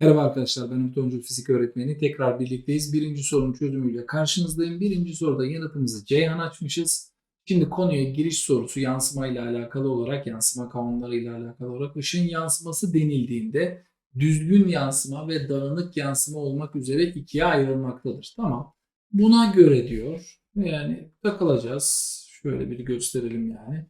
Merhaba arkadaşlar ben Ümit Oncu Fizik Öğretmeni. Tekrar birlikteyiz. Birinci sorunun çözümüyle karşınızdayım. Birinci soruda yanıtımızı Ceyhan açmışız. Şimdi konuya giriş sorusu yansıma ile alakalı olarak yansıma kanunları ile alakalı olarak ışın yansıması denildiğinde düzgün yansıma ve dağınık yansıma olmak üzere ikiye ayrılmaktadır. Tamam. Buna göre diyor. Yani takılacağız. Şöyle bir gösterelim yani.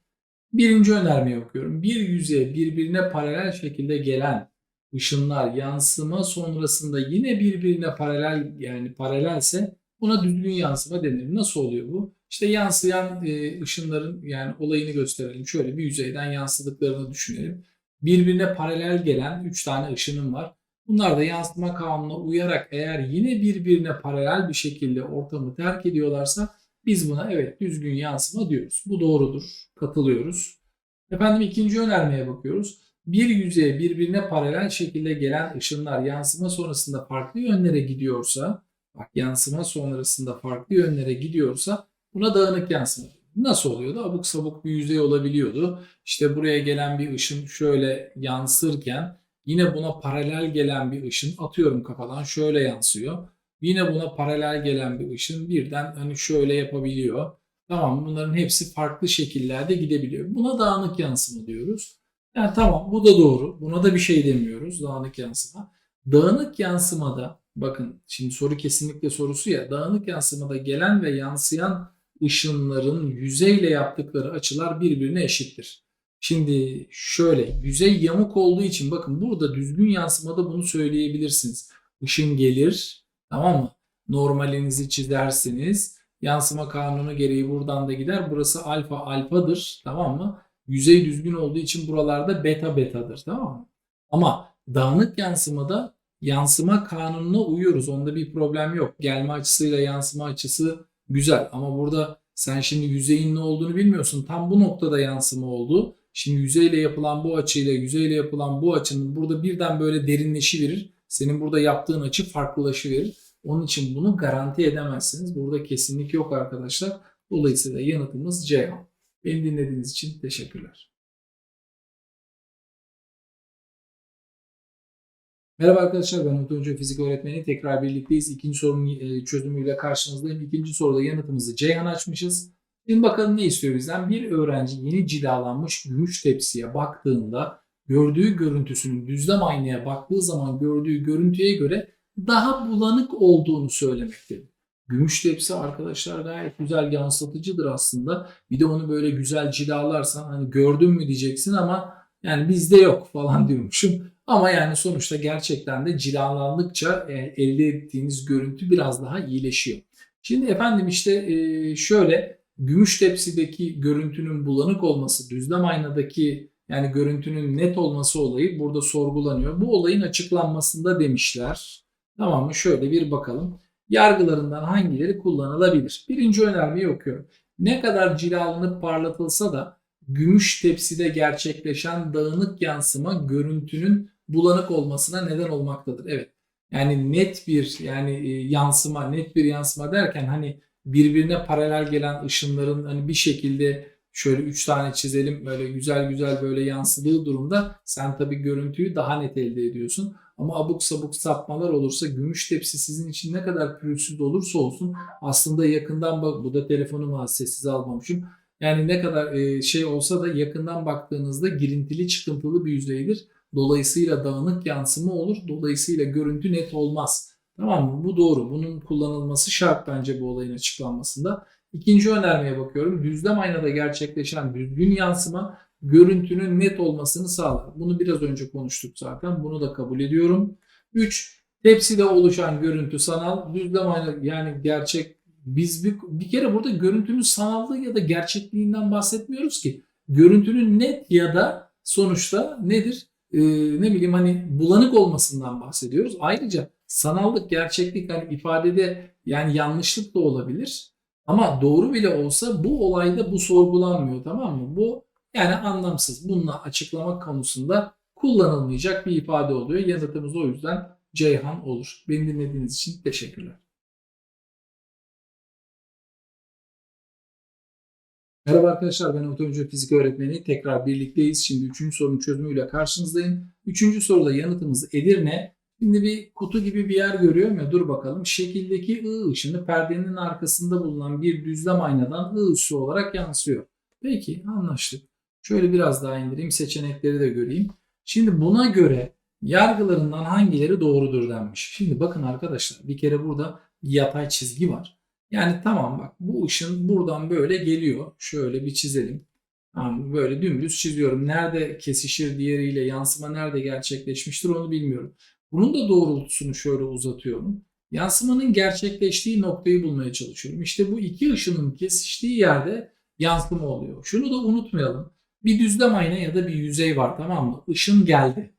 Birinci önermeyi okuyorum. Bir yüzeye birbirine paralel şekilde gelen ışınlar yansıma sonrasında yine birbirine paralel yani paralelse buna düzgün yansıma denir. Nasıl oluyor bu? İşte yansıyan e, ışınların yani olayını gösterelim. Şöyle bir yüzeyden yansıdıklarını düşünelim. Birbirine paralel gelen 3 tane ışınım var. Bunlar da yansıma kanununa uyarak eğer yine birbirine paralel bir şekilde ortamı terk ediyorlarsa biz buna evet düzgün yansıma diyoruz. Bu doğrudur. Katılıyoruz. Efendim ikinci önermeye bakıyoruz bir yüzeye birbirine paralel şekilde gelen ışınlar yansıma sonrasında farklı yönlere gidiyorsa, bak yansıma sonrasında farklı yönlere gidiyorsa buna dağınık yansıma. Nasıl oluyordu? Abuk sabuk bir yüzey olabiliyordu. İşte buraya gelen bir ışın şöyle yansırken yine buna paralel gelen bir ışın atıyorum kafadan şöyle yansıyor. Yine buna paralel gelen bir ışın birden hani şöyle yapabiliyor. Tamam bunların hepsi farklı şekillerde gidebiliyor. Buna dağınık yansıma diyoruz. Yani tamam bu da doğru. Buna da bir şey demiyoruz. Dağınık yansıma. Dağınık yansımada bakın şimdi soru kesinlikle sorusu ya. Dağınık yansımada gelen ve yansıyan ışınların yüzeyle yaptıkları açılar birbirine eşittir. Şimdi şöyle yüzey yamuk olduğu için bakın burada düzgün yansımada bunu söyleyebilirsiniz. Işın gelir tamam mı? Normalinizi çizersiniz. Yansıma kanunu gereği buradan da gider. Burası alfa alfadır tamam mı? Yüzey düzgün olduğu için buralarda beta betadır tamam mı? Ama dağınık yansımada yansıma kanununa uyuyoruz. Onda bir problem yok. Gelme açısıyla yansıma açısı güzel. Ama burada sen şimdi yüzeyin ne olduğunu bilmiyorsun. Tam bu noktada yansıma oldu. Şimdi yüzeyle yapılan bu açıyla yüzeyle yapılan bu açının burada birden böyle derinleşiverir. Senin burada yaptığın açı farklılaşıverir. Onun için bunu garanti edemezsiniz. Burada kesinlik yok arkadaşlar. Dolayısıyla yanıtımız C. Beni dinlediğiniz için teşekkürler. Merhaba arkadaşlar ben Umut Hoca Fizik Öğretmeni. Tekrar birlikteyiz. İkinci sorunun e, çözümüyle karşınızdayım. İkinci soruda yanıtımızı Ceyhan açmışız. Şimdi bakalım ne istiyor bizden? Bir öğrenci yeni cilalanmış gümüş tepsiye baktığında gördüğü görüntüsünün düzlem aynaya baktığı zaman gördüğü görüntüye göre daha bulanık olduğunu söylemektedir. Gümüş tepsi arkadaşlar gayet güzel yansıtıcıdır aslında. Bir de onu böyle güzel cilalarsan hani gördün mü diyeceksin ama yani bizde yok falan diyormuşum. Ama yani sonuçta gerçekten de cilalandıkça e, elde ettiğiniz görüntü biraz daha iyileşiyor. Şimdi efendim işte e, şöyle gümüş tepsideki görüntünün bulanık olması, düzlem aynadaki yani görüntünün net olması olayı burada sorgulanıyor. Bu olayın açıklanmasında demişler. Tamam mı? Şöyle bir bakalım yargılarından hangileri kullanılabilir? Birinci önermeyi okuyorum. Ne kadar cilalanıp parlatılsa da gümüş tepside gerçekleşen dağınık yansıma görüntünün bulanık olmasına neden olmaktadır. Evet. Yani net bir yani e, yansıma, net bir yansıma derken hani birbirine paralel gelen ışınların hani bir şekilde şöyle 3 tane çizelim böyle güzel güzel böyle yansıdığı durumda sen tabii görüntüyü daha net elde ediyorsun. Ama abuk sabuk sapmalar olursa gümüş tepsi sizin için ne kadar pürüzsüz olursa olsun aslında yakından bak bu da telefonumu sessiz almamışım. Yani ne kadar e, şey olsa da yakından baktığınızda girintili çıkıntılı bir yüzeydir. Dolayısıyla dağınık yansıma olur. Dolayısıyla görüntü net olmaz. Tamam mı? Bu doğru. Bunun kullanılması şart bence bu olayın açıklanmasında. İkinci önermeye bakıyorum. Düzlem aynada gerçekleşen düzgün yansıma görüntünün net olmasını sağlar. Bunu biraz önce konuştuk zaten. Bunu da kabul ediyorum. 3. Tepside oluşan görüntü sanal. Düzlem yani gerçek. Biz bir, bir kere burada görüntünün sanallığı ya da gerçekliğinden bahsetmiyoruz ki. Görüntünün net ya da sonuçta nedir? Ee, ne bileyim hani bulanık olmasından bahsediyoruz. Ayrıca sanallık, gerçeklik hani ifadede yani yanlışlık da olabilir. Ama doğru bile olsa bu olayda bu sorgulanmıyor tamam mı? Bu yani anlamsız. Bununla açıklamak konusunda kullanılmayacak bir ifade oluyor. Yanıtımız o yüzden Ceyhan olur. Beni dinlediğiniz için teşekkürler. Merhaba arkadaşlar ben otomobil fizik öğretmeni. Tekrar birlikteyiz. Şimdi 3. sorunun çözümüyle karşınızdayım. 3. soruda yanıtımız Edirne. Şimdi bir kutu gibi bir yer görüyorum ya dur bakalım. Şekildeki I ışını perdenin arkasında bulunan bir düzlem aynadan I ışığı olarak yansıyor. Peki anlaştık. Şöyle biraz daha indireyim seçenekleri de göreyim. Şimdi buna göre yargılarından hangileri doğrudur denmiş. Şimdi bakın arkadaşlar bir kere burada bir yatay çizgi var. Yani tamam bak bu ışın buradan böyle geliyor. Şöyle bir çizelim. Tamam, böyle dümdüz çiziyorum. Nerede kesişir diğeriyle yansıma nerede gerçekleşmiştir onu bilmiyorum. Bunun da doğrultusunu şöyle uzatıyorum. Yansımanın gerçekleştiği noktayı bulmaya çalışıyorum. İşte bu iki ışının kesiştiği yerde yansıma oluyor. Şunu da unutmayalım. Bir düzlem ayna ya da bir yüzey var tamam mı? Işın geldi.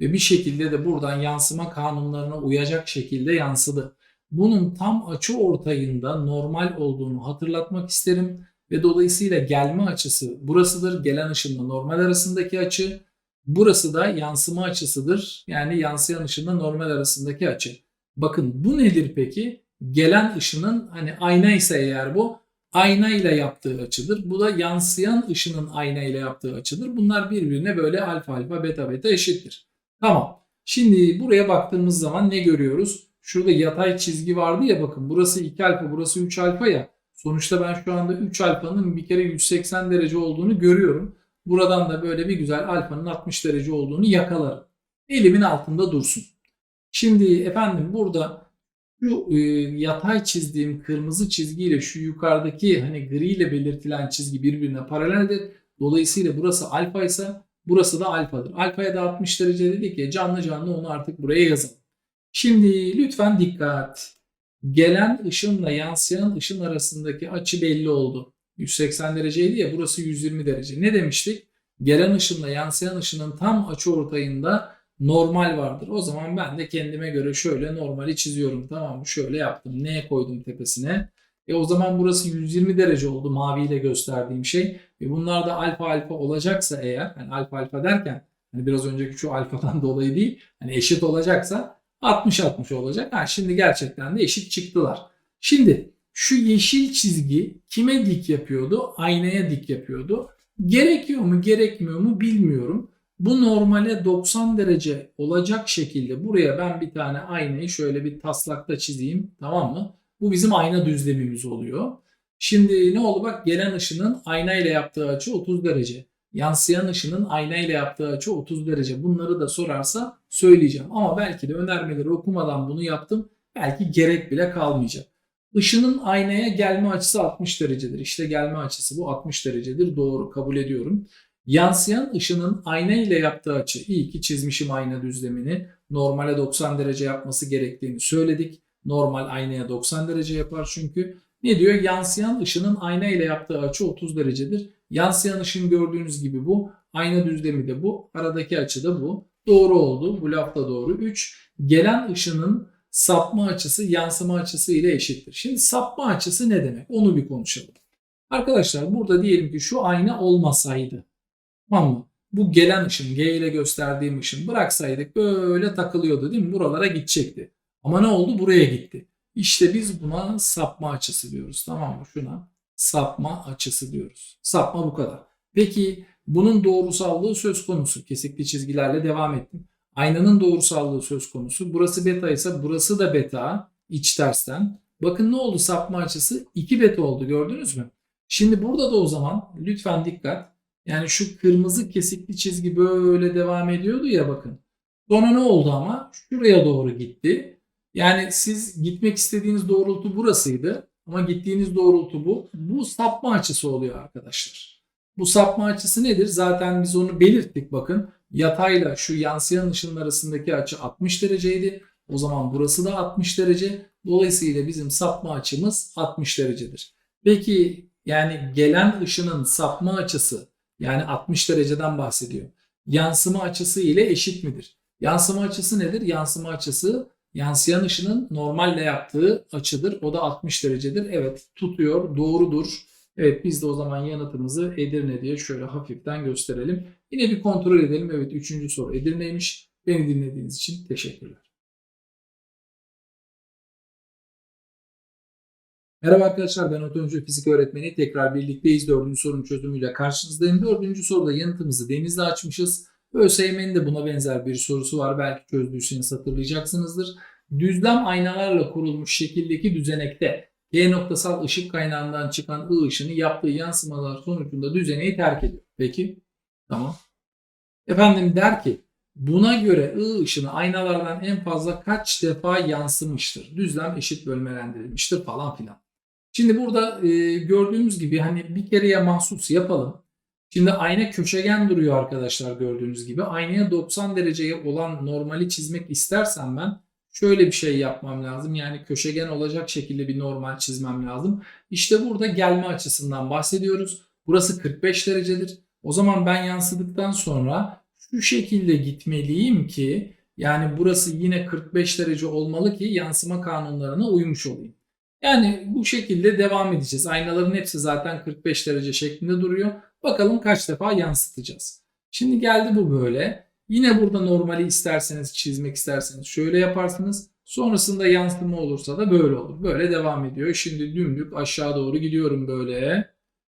Ve bir şekilde de buradan yansıma kanunlarına uyacak şekilde yansıdı. Bunun tam açı ortayında normal olduğunu hatırlatmak isterim. Ve dolayısıyla gelme açısı burasıdır. Gelen ışınla normal arasındaki açı. Burası da yansıma açısıdır. Yani yansıyan ışınla normal arasındaki açı. Bakın bu nedir peki? Gelen ışının hani ayna ise eğer bu ayna ile yaptığı açıdır. Bu da yansıyan ışının ayna ile yaptığı açıdır. Bunlar birbirine böyle alfa alfa beta beta eşittir. Tamam. Şimdi buraya baktığımız zaman ne görüyoruz? Şurada yatay çizgi vardı ya bakın burası 2 alfa burası 3 alfa ya. Sonuçta ben şu anda 3 alfanın bir kere 180 derece olduğunu görüyorum. Buradan da böyle bir güzel alfanın 60 derece olduğunu yakalarım. Elimin altında dursun. Şimdi efendim burada şu e, yatay çizdiğim kırmızı çizgiyle şu yukarıdaki hani gri ile belirtilen çizgi birbirine paraleldir. Dolayısıyla burası alfa ise burası da alfadır. Alfaya da 60 derece dedik ya canlı canlı onu artık buraya yazalım. Şimdi lütfen dikkat. Gelen ışınla yansıyan ışın arasındaki açı belli oldu. 180 dereceydi ya burası 120 derece. Ne demiştik? Gelen ışınla yansıyan ışının tam açı ortayında normal vardır. O zaman ben de kendime göre şöyle normali çiziyorum. Tamam mı? Şöyle yaptım. Neye koydum tepesine? E o zaman burası 120 derece oldu maviyle gösterdiğim şey. E bunlar da alfa alfa olacaksa eğer, yani alfa alfa derken hani biraz önceki şu alfadan dolayı değil, hani eşit olacaksa 60-60 olacak. Ha, şimdi gerçekten de eşit çıktılar. Şimdi şu yeşil çizgi kime dik yapıyordu? Aynaya dik yapıyordu. Gerekiyor mu gerekmiyor mu bilmiyorum. Bu normale 90 derece olacak şekilde buraya ben bir tane aynayı şöyle bir taslakta çizeyim tamam mı? Bu bizim ayna düzlemimiz oluyor. Şimdi ne oldu bak gelen ışının ayna ile yaptığı açı 30 derece. Yansıyan ışının ayna ile yaptığı açı 30 derece. Bunları da sorarsa söyleyeceğim. Ama belki de önermeleri okumadan bunu yaptım. Belki gerek bile kalmayacak. Işının aynaya gelme açısı 60 derecedir. İşte gelme açısı bu 60 derecedir. Doğru kabul ediyorum. Yansıyan ışının ayna ile yaptığı açı. İyi ki çizmişim ayna düzlemini. Normale 90 derece yapması gerektiğini söyledik. Normal aynaya 90 derece yapar çünkü. Ne diyor? Yansıyan ışının ayna ile yaptığı açı 30 derecedir. Yansıyan ışın gördüğünüz gibi bu. Ayna düzlemi de bu. Aradaki açı da bu. Doğru oldu. Bu laf da doğru. 3. Gelen ışının sapma açısı yansıma açısı ile eşittir. Şimdi sapma açısı ne demek? Onu bir konuşalım. Arkadaşlar burada diyelim ki şu ayna olmasaydı. Tamam mı? Bu gelen ışın, G ile gösterdiğim ışın bıraksaydık böyle takılıyordu değil mi? Buralara gidecekti. Ama ne oldu? Buraya gitti. İşte biz buna sapma açısı diyoruz. Tamam mı? Şuna sapma açısı diyoruz. Sapma bu kadar. Peki bunun doğrusallığı söz konusu. Kesikli çizgilerle devam ettim. Aynanın doğrusallığı söz konusu. Burası beta ise burası da beta. iç tersten. Bakın ne oldu sapma açısı? 2 beta oldu gördünüz mü? Şimdi burada da o zaman lütfen dikkat. Yani şu kırmızı kesikli çizgi böyle devam ediyordu ya bakın. Sonra ne oldu ama? Şuraya doğru gitti. Yani siz gitmek istediğiniz doğrultu burasıydı. Ama gittiğiniz doğrultu bu. Bu sapma açısı oluyor arkadaşlar. Bu sapma açısı nedir? Zaten biz onu belirttik bakın. Yatayla şu yansıyan ışının arasındaki açı 60 dereceydi. O zaman burası da 60 derece. Dolayısıyla bizim sapma açımız 60 derecedir. Peki yani gelen ışının sapma açısı yani 60 dereceden bahsediyor. Yansıma açısı ile eşit midir? Yansıma açısı nedir? Yansıma açısı yansıyan ışının normalle yaptığı açıdır. O da 60 derecedir. Evet tutuyor doğrudur. Evet biz de o zaman yanıtımızı Edirne diye şöyle hafiften gösterelim. Yine bir kontrol edelim. Evet üçüncü soru Edirne'ymiş. Beni dinlediğiniz için teşekkürler. Merhaba arkadaşlar ben otomotiv fizik öğretmeni. Tekrar birlikteyiz. Dördüncü sorunun çözümüyle karşınızdayım. Dördüncü soruda yanıtımızı denizde açmışız. ÖSYM'nin de buna benzer bir sorusu var. Belki çözdüyseniz hatırlayacaksınızdır. Düzlem aynalarla kurulmuş şekildeki düzenekte G noktasal ışık kaynağından çıkan I ışını yaptığı yansımalar sonucunda düzeneyi terk ediyor. Peki? Tamam. Efendim der ki buna göre I ışını aynalardan en fazla kaç defa yansımıştır? Düzlem eşit bölmelendirilmiştir falan filan. Şimdi burada e, gördüğümüz gibi hani bir kereye mahsus yapalım. Şimdi ayna köşegen duruyor arkadaşlar gördüğünüz gibi. Aynaya 90 dereceye olan normali çizmek istersem ben şöyle bir şey yapmam lazım. Yani köşegen olacak şekilde bir normal çizmem lazım. İşte burada gelme açısından bahsediyoruz. Burası 45 derecedir. O zaman ben yansıdıktan sonra şu şekilde gitmeliyim ki yani burası yine 45 derece olmalı ki yansıma kanunlarına uymuş olayım. Yani bu şekilde devam edeceğiz. Aynaların hepsi zaten 45 derece şeklinde duruyor. Bakalım kaç defa yansıtacağız. Şimdi geldi bu böyle. Yine burada normali isterseniz çizmek isterseniz şöyle yaparsınız. Sonrasında yansıma olursa da böyle olur. Böyle devam ediyor. Şimdi dümdük aşağı doğru gidiyorum böyle.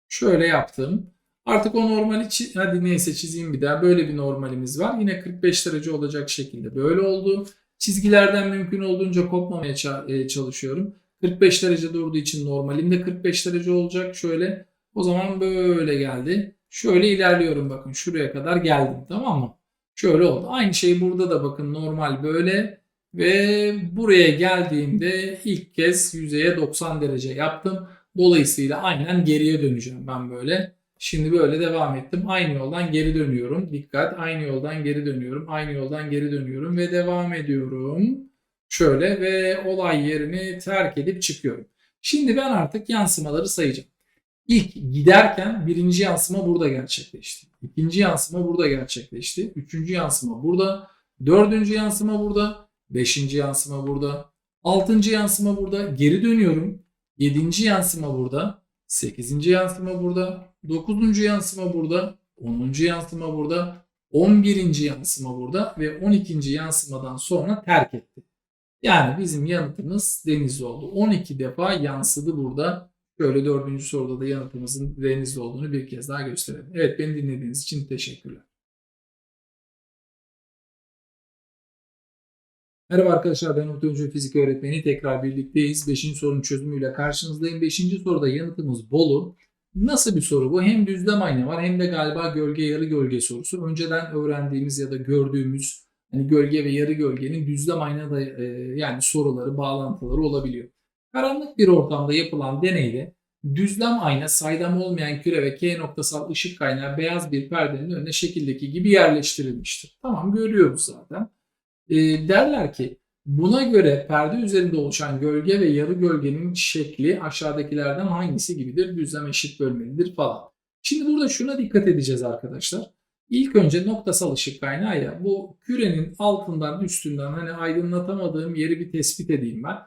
Şöyle yaptım. Artık o normali hadi neyse çizeyim bir daha. Böyle bir normalimiz var. Yine 45 derece olacak şekilde böyle oldu. Çizgilerden mümkün olduğunca kopmamaya e, çalışıyorum. 45 derece durduğu için normalim de 45 derece olacak. Şöyle o zaman böyle geldi. Şöyle ilerliyorum bakın şuraya kadar geldim tamam mı? Şöyle oldu. Aynı şey burada da bakın normal böyle ve buraya geldiğimde ilk kez yüzeye 90 derece yaptım. Dolayısıyla aynen geriye döneceğim ben böyle. Şimdi böyle devam ettim. Aynı yoldan geri dönüyorum. Dikkat aynı yoldan geri dönüyorum. Aynı yoldan geri dönüyorum ve devam ediyorum. Şöyle ve olay yerini terk edip çıkıyorum. Şimdi ben artık yansımaları sayacağım. İlk giderken birinci yansıma burada gerçekleşti. İkinci yansıma burada gerçekleşti. Üçüncü yansıma burada. Dördüncü yansıma burada. Beşinci yansıma burada. Altıncı yansıma burada. Geri dönüyorum. Yedinci yansıma burada. Sekizinci yansıma burada. Dokuzuncu yansıma burada. Onuncu yansıma burada. On birinci yansıma burada. Ve on ikinci yansımadan sonra terk etti. Yani bizim yanıtımız Denizli oldu. 12 defa yansıdı burada. Şöyle dördüncü soruda da yanıtımızın Denizli olduğunu bir kez daha gösterelim. Evet beni dinlediğiniz için teşekkürler. Merhaba arkadaşlar ben Umut Fizik Öğretmeni. Tekrar birlikteyiz. Beşinci sorunun çözümüyle karşınızdayım. Beşinci soruda yanıtımız Bolu. Nasıl bir soru bu? Hem düzlem ayna var hem de galiba gölge yarı gölge sorusu. Önceden öğrendiğimiz ya da gördüğümüz hani gölge ve yarı gölgenin düzlem aynada e, yani soruları, bağlantıları olabiliyor. Karanlık bir ortamda yapılan deneyde düzlem ayna saydam olmayan küre ve K noktasal ışık kaynağı beyaz bir perdenin önüne şekildeki gibi yerleştirilmiştir. Tamam görüyoruz zaten. E, derler ki buna göre perde üzerinde oluşan gölge ve yarı gölgenin şekli aşağıdakilerden hangisi gibidir? Düzlem eşit bölmelidir falan. Şimdi burada şuna dikkat edeceğiz arkadaşlar. İlk önce noktasal ışık kaynağı ya bu kürenin altından üstünden hani aydınlatamadığım yeri bir tespit edeyim ben.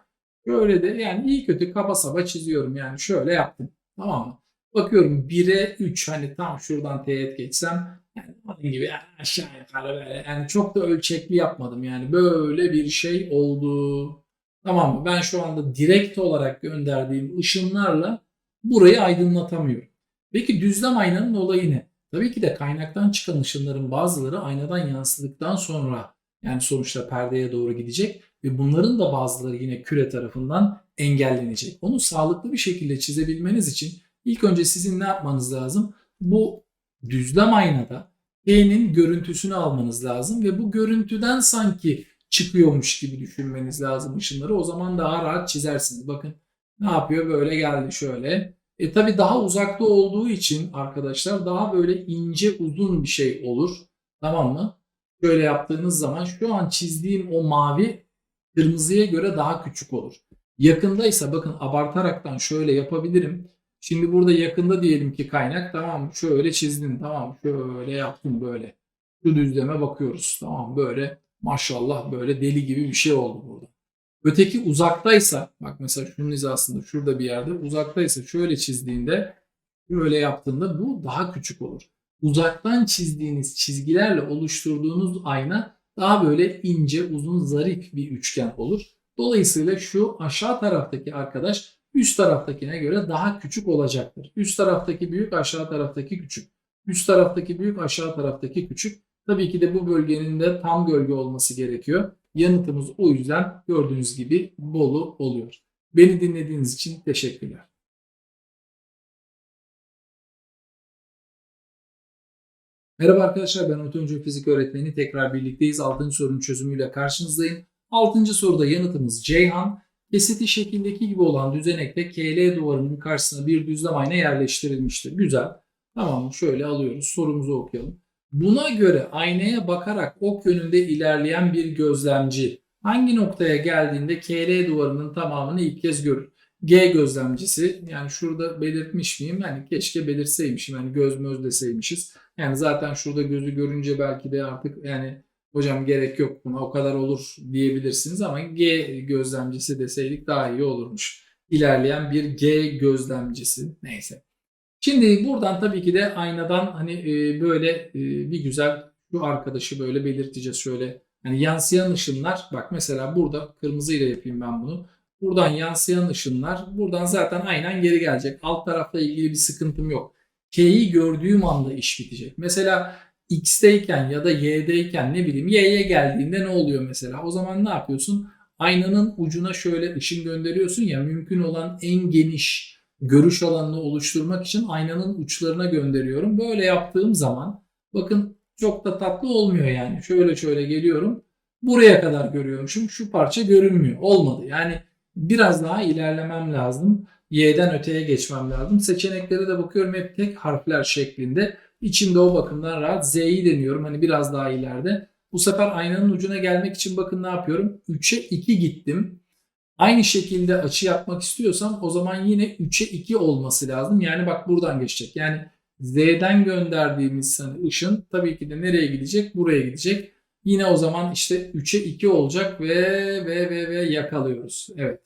Böyle de yani iyi kötü kaba saba çiziyorum yani şöyle yaptım tamam mı? Bakıyorum 1'e 3 hani tam şuradan teğet geçsem yani gibi aşağı yukarı böyle yani çok da ölçekli yapmadım yani böyle bir şey oldu. Tamam mı? Ben şu anda direkt olarak gönderdiğim ışınlarla burayı aydınlatamıyorum. Peki düzlem aynanın olayı ne? Tabii ki de kaynaktan çıkan ışınların bazıları aynadan yansıdıktan sonra yani sonuçta perdeye doğru gidecek ve bunların da bazıları yine küre tarafından engellenecek. Onu sağlıklı bir şekilde çizebilmeniz için ilk önce sizin ne yapmanız lazım? Bu düzlem aynada T'nin görüntüsünü almanız lazım ve bu görüntüden sanki çıkıyormuş gibi düşünmeniz lazım ışınları. O zaman daha rahat çizersiniz. Bakın ne yapıyor? Böyle geldi şöyle. E tabi daha uzakta olduğu için arkadaşlar daha böyle ince uzun bir şey olur. Tamam mı? Şöyle yaptığınız zaman şu an çizdiğim o mavi kırmızıya göre daha küçük olur. Yakındaysa bakın abartaraktan şöyle yapabilirim. Şimdi burada yakında diyelim ki kaynak tamam? Şöyle çizdim tamam? Şöyle yaptım böyle. Şu düzleme bakıyoruz tamam? Böyle maşallah böyle deli gibi bir şey oldu burada. Öteki uzaktaysa bak mesela şunun hizasında şurada bir yerde uzaktaysa şöyle çizdiğinde böyle yaptığında bu daha küçük olur. Uzaktan çizdiğiniz çizgilerle oluşturduğunuz ayna daha böyle ince uzun zarif bir üçgen olur. Dolayısıyla şu aşağı taraftaki arkadaş üst taraftakine göre daha küçük olacaktır. Üst taraftaki büyük aşağı taraftaki küçük. Üst taraftaki büyük aşağı taraftaki küçük. Tabii ki de bu bölgenin de tam gölge olması gerekiyor. Yanıtımız o yüzden gördüğünüz gibi Bolu oluyor. Beni dinlediğiniz için teşekkürler. Merhaba arkadaşlar ben Otomotiv Fizik Öğretmeni. Tekrar birlikteyiz. 6. sorunun çözümüyle karşınızdayım. 6. soruda yanıtımız Ceyhan. Kesiti şekildeki gibi olan düzenekte KL duvarının karşısına bir düzlem ayna yerleştirilmiştir. Güzel. Tamam şöyle alıyoruz. Sorumuzu okuyalım. Buna göre aynaya bakarak ok yönünde ilerleyen bir gözlemci hangi noktaya geldiğinde KL duvarının tamamını ilk kez görür? G gözlemcisi yani şurada belirtmiş miyim? Yani keşke belirtseymişim. Yani göz möz deseymişiz. Yani zaten şurada gözü görünce belki de artık yani hocam gerek yok buna o kadar olur diyebilirsiniz ama G gözlemcisi deseydik daha iyi olurmuş. İlerleyen bir G gözlemcisi neyse. Şimdi buradan tabii ki de aynadan hani e, böyle e, bir güzel şu arkadaşı böyle belirteceğiz şöyle. Hani yansıyan ışınlar bak mesela burada kırmızıyla yapayım ben bunu. Buradan yansıyan ışınlar buradan zaten aynen geri gelecek. Alt tarafla ilgili bir sıkıntım yok. K'yi gördüğüm anda iş bitecek. Mesela X'teyken ya da Y'deyken ne bileyim Y'ye geldiğinde ne oluyor mesela? O zaman ne yapıyorsun? Aynanın ucuna şöyle ışın gönderiyorsun ya mümkün olan en geniş görüş alanını oluşturmak için aynanın uçlarına gönderiyorum. Böyle yaptığım zaman bakın çok da tatlı olmuyor yani. Şöyle şöyle geliyorum. Buraya kadar görüyorum. Çünkü şu parça görünmüyor. Olmadı. Yani biraz daha ilerlemem lazım. Y'den öteye geçmem lazım. Seçeneklere de bakıyorum hep tek harfler şeklinde. İçimde o bakımdan rahat. Z'yi deniyorum. Hani biraz daha ileride. Bu sefer aynanın ucuna gelmek için bakın ne yapıyorum? 3'e 2 gittim. Aynı şekilde açı yapmak istiyorsam o zaman yine 3'e 2 olması lazım. Yani bak buradan geçecek. Yani Z'den gönderdiğimiz hani ışın tabii ki de nereye gidecek? Buraya gidecek. Yine o zaman işte 3'e 2 olacak ve ve ve ve yakalıyoruz. Evet.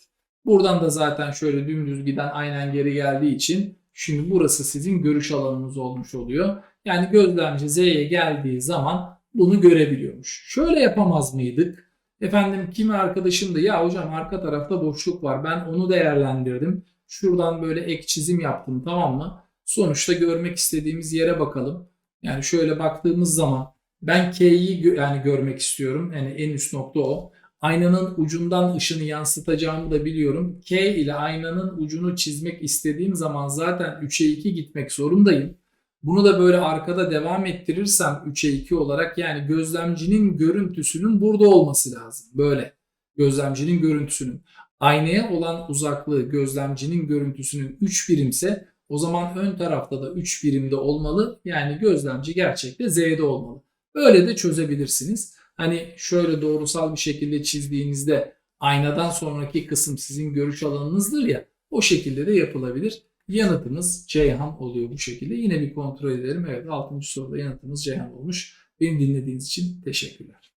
Buradan da zaten şöyle dümdüz giden aynen geri geldiği için şimdi burası sizin görüş alanınız olmuş oluyor. Yani gözlemci Z'ye geldiği zaman bunu görebiliyormuş. Şöyle yapamaz mıydık? Efendim kimi arkadaşım da ya hocam arka tarafta boşluk var ben onu değerlendirdim. Şuradan böyle ek çizim yaptım tamam mı? Sonuçta görmek istediğimiz yere bakalım. Yani şöyle baktığımız zaman ben K'yi gö- yani görmek istiyorum. Yani en üst nokta o. Aynanın ucundan ışını yansıtacağımı da biliyorum. K ile aynanın ucunu çizmek istediğim zaman zaten 3'e 2 gitmek zorundayım. Bunu da böyle arkada devam ettirirsem 3'e 2 olarak yani gözlemcinin görüntüsünün burada olması lazım. Böyle gözlemcinin görüntüsünün. Aynaya olan uzaklığı gözlemcinin görüntüsünün 3 birimse o zaman ön tarafta da 3 birimde olmalı. Yani gözlemci gerçekte Z'de olmalı. Böyle de çözebilirsiniz. Hani şöyle doğrusal bir şekilde çizdiğinizde aynadan sonraki kısım sizin görüş alanınızdır ya o şekilde de yapılabilir. Yanıtımız Ceyhan oluyor bu şekilde. Yine bir kontrol edelim. Evet 6. soruda yanıtımız Ceyhan olmuş. Beni dinlediğiniz için teşekkürler.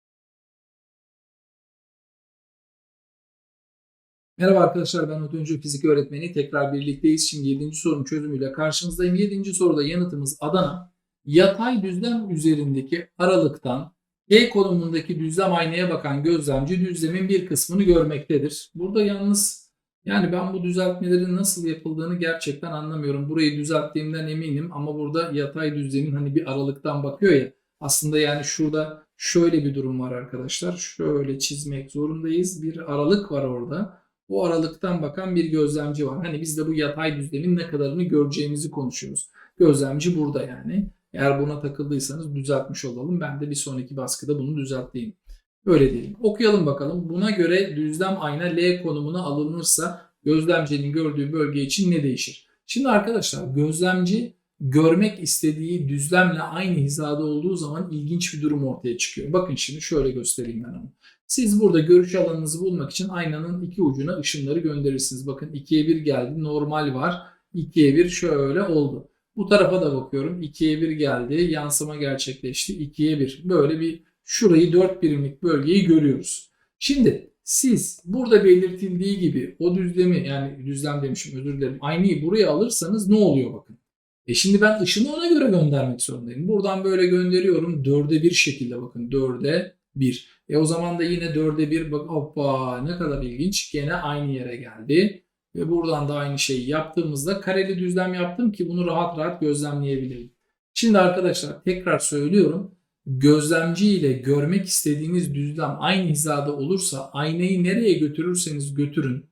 Merhaba arkadaşlar ben Otomotiv Fizik Öğretmeni. Tekrar birlikteyiz. Şimdi 7. sorunun çözümüyle karşınızdayım. 7. soruda yanıtımız Adana. Yatay düzlem üzerindeki aralıktan G konumundaki düzlem aynaya bakan gözlemci düzlemin bir kısmını görmektedir. Burada yalnız yani ben bu düzeltmelerin nasıl yapıldığını gerçekten anlamıyorum. Burayı düzelttiğimden eminim ama burada yatay düzlemin hani bir aralıktan bakıyor ya. Aslında yani şurada şöyle bir durum var arkadaşlar. Şöyle çizmek zorundayız. Bir aralık var orada. O aralıktan bakan bir gözlemci var. Hani biz de bu yatay düzlemin ne kadarını göreceğimizi konuşuyoruz. Gözlemci burada yani. Eğer buna takıldıysanız düzeltmiş olalım. Ben de bir sonraki baskıda bunu düzelteyim. Öyle diyelim. Okuyalım bakalım. Buna göre düzlem ayna L konumuna alınırsa gözlemcinin gördüğü bölge için ne değişir? Şimdi arkadaşlar gözlemci görmek istediği düzlemle aynı hizada olduğu zaman ilginç bir durum ortaya çıkıyor. Bakın şimdi şöyle göstereyim ben onu. Siz burada görüş alanınızı bulmak için aynanın iki ucuna ışınları gönderirsiniz. Bakın 2'ye 1 geldi. Normal var. 2'ye 1 şöyle oldu. Bu tarafa da bakıyorum. 2'ye 1 geldi. Yansıma gerçekleşti. 2'ye 1. Böyle bir şurayı 4 birimlik bölgeyi görüyoruz. Şimdi siz burada belirtildiği gibi o düzlemi yani düzlem demişim özür dilerim. Aynayı buraya alırsanız ne oluyor bakın. E şimdi ben ışını ona göre göndermek zorundayım. Buradan böyle gönderiyorum. 4'e 1 şekilde bakın. 4'e 1. E o zaman da yine 4'e 1 bak hoppa ne kadar ilginç. Gene aynı yere geldi. Ve buradan da aynı şeyi yaptığımızda kareli düzlem yaptım ki bunu rahat rahat gözlemleyebilirim. Şimdi arkadaşlar tekrar söylüyorum. Gözlemci ile görmek istediğiniz düzlem aynı hizada olursa aynayı nereye götürürseniz götürün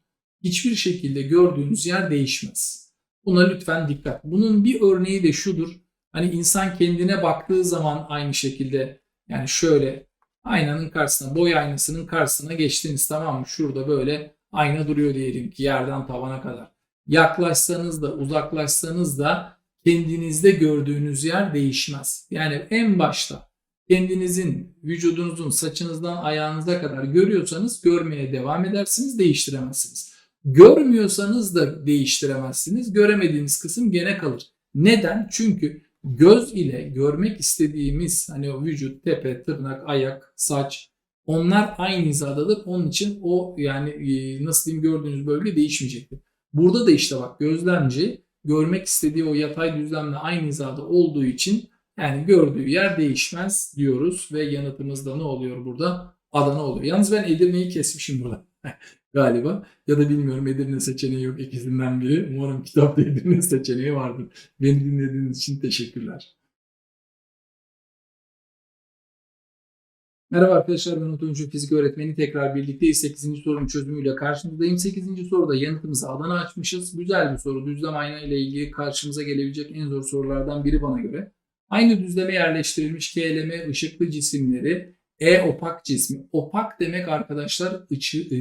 hiçbir şekilde gördüğünüz yer değişmez. Buna lütfen dikkat. Bunun bir örneği de şudur. Hani insan kendine baktığı zaman aynı şekilde yani şöyle aynanın karşısına, boy aynasının karşısına geçtiniz tamam mı? Şurada böyle ayna duruyor diyelim ki yerden tavana kadar. Yaklaşsanız da uzaklaşsanız da kendinizde gördüğünüz yer değişmez. Yani en başta kendinizin, vücudunuzun, saçınızdan ayağınıza kadar görüyorsanız görmeye devam edersiniz, değiştiremezsiniz. Görmüyorsanız da değiştiremezsiniz. Göremediğiniz kısım gene kalır. Neden? Çünkü göz ile görmek istediğimiz hani o vücut, tepe, tırnak, ayak, saç onlar aynı hizadadır. Onun için o yani e, nasıl diyeyim gördüğünüz bölge değişmeyecektir. Burada da işte bak gözlemci görmek istediği o yatay düzlemle aynı hizada olduğu için yani gördüğü yer değişmez diyoruz ve yanıtımızda ne oluyor burada? Adana oluyor. Yalnız ben Edirne'yi kesmişim burada galiba. Ya da bilmiyorum Edirne seçeneği yok ikisinden biri. Umarım kitapta Edirne seçeneği vardır. Beni dinlediğiniz için teşekkürler. Merhaba arkadaşlar ben Otoyuncu Fizik Öğretmeni. Tekrar birlikteyiz. 8. sorunun çözümüyle karşınızdayım. 8. soruda yanıtımızı Adana açmışız. Güzel bir soru. Düzlem ayna ile ilgili karşımıza gelebilecek en zor sorulardan biri bana göre. Aynı düzleme yerleştirilmiş KLM ışıklı cisimleri E opak cismi. Opak demek arkadaşlar ışı, e,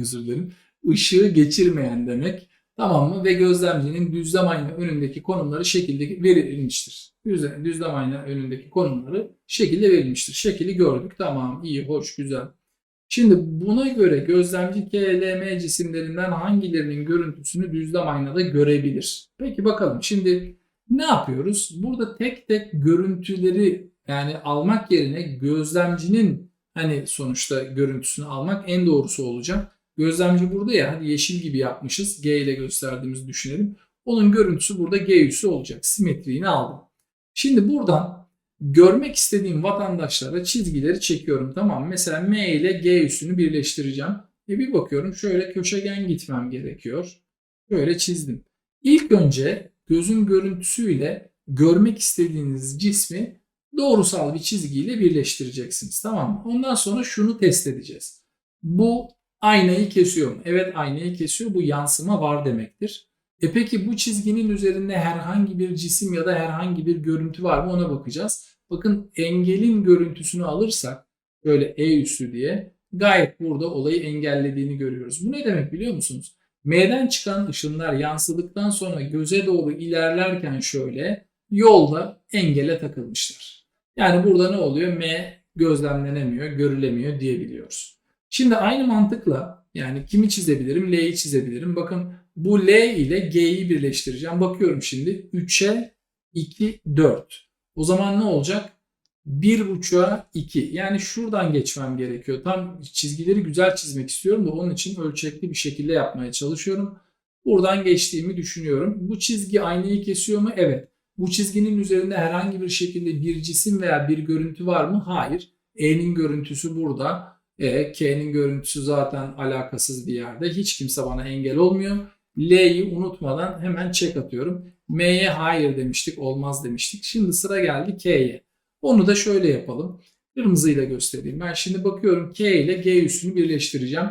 özür dilerim. Işığı geçirmeyen demek. Tamam mı? Ve gözlemcinin düzlem ayna önündeki konumları şekilde verilmiştir. Düzlem, düzlem ayna önündeki konumları şekilde verilmiştir. Şekili gördük. Tamam, iyi, hoş, güzel. Şimdi buna göre gözlemci KLM cisimlerinden hangilerinin görüntüsünü düzlem aynada görebilir? Peki bakalım. Şimdi ne yapıyoruz? Burada tek tek görüntüleri yani almak yerine gözlemcinin hani sonuçta görüntüsünü almak en doğrusu olacak. Gözlemci burada ya hadi yeşil gibi yapmışız. G ile gösterdiğimizi düşünelim. Onun görüntüsü burada G üssü olacak. Simetriğini aldım. Şimdi buradan görmek istediğim vatandaşlara çizgileri çekiyorum tamam? Mesela M ile G üssünü birleştireceğim. E bir bakıyorum şöyle köşegen gitmem gerekiyor. Böyle çizdim. İlk önce gözün görüntüsüyle görmek istediğiniz cismi doğrusal bir çizgiyle birleştireceksiniz. Tamam mı? Ondan sonra şunu test edeceğiz. Bu aynayı kesiyor mu? Evet aynayı kesiyor. Bu yansıma var demektir. E peki bu çizginin üzerinde herhangi bir cisim ya da herhangi bir görüntü var mı ona bakacağız. Bakın engelin görüntüsünü alırsak böyle E üssü diye gayet burada olayı engellediğini görüyoruz. Bu ne demek biliyor musunuz? M'den çıkan ışınlar yansıdıktan sonra göze doğru ilerlerken şöyle yolda engele takılmışlar. Yani burada ne oluyor? M gözlemlenemiyor, görülemiyor diyebiliyoruz. Şimdi aynı mantıkla yani kimi çizebilirim? L'yi çizebilirim. Bakın bu L ile G'yi birleştireceğim. Bakıyorum şimdi 3'e 2, 4. O zaman ne olacak? 1.5'a 2. Yani şuradan geçmem gerekiyor. Tam çizgileri güzel çizmek istiyorum da onun için ölçekli bir şekilde yapmaya çalışıyorum. Buradan geçtiğimi düşünüyorum. Bu çizgi aynayı kesiyor mu? Evet. Bu çizginin üzerinde herhangi bir şekilde bir cisim veya bir görüntü var mı? Hayır. E'nin görüntüsü burada. E, K'nin görüntüsü zaten alakasız bir yerde. Hiç kimse bana engel olmuyor. L'yi unutmadan hemen check atıyorum. M'ye hayır demiştik, olmaz demiştik. Şimdi sıra geldi K'ye. Onu da şöyle yapalım. Kırmızıyla göstereyim. Ben şimdi bakıyorum K ile G üstünü birleştireceğim.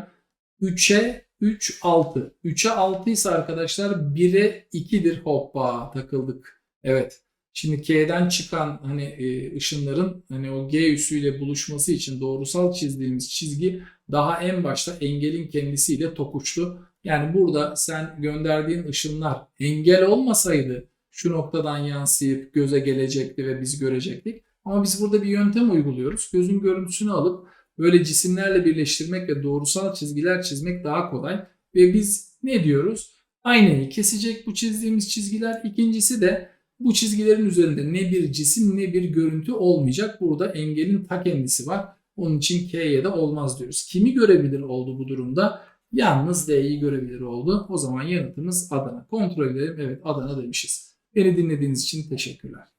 3'e 3, 6. 3'e 6 ise arkadaşlar 1'e 2'dir. Hoppa takıldık. Evet. Şimdi K'den çıkan hani e, ışınların hani o G üssüyle buluşması için doğrusal çizdiğimiz çizgi daha en başta engelin kendisiyle tokuştu. Yani burada sen gönderdiğin ışınlar engel olmasaydı şu noktadan yansıyıp göze gelecekti ve biz görecektik. Ama biz burada bir yöntem uyguluyoruz. Gözün görüntüsünü alıp böyle cisimlerle birleştirmek ve doğrusal çizgiler çizmek daha kolay. Ve biz ne diyoruz? Aynayı kesecek bu çizdiğimiz çizgiler. İkincisi de bu çizgilerin üzerinde ne bir cisim ne bir görüntü olmayacak. Burada engelin ta kendisi var. Onun için K'ye de olmaz diyoruz. Kimi görebilir oldu bu durumda? Yalnız D'yi görebilir oldu. O zaman yanıtımız Adana. Kontrol edelim. Evet Adana demişiz. Beni dinlediğiniz için teşekkürler.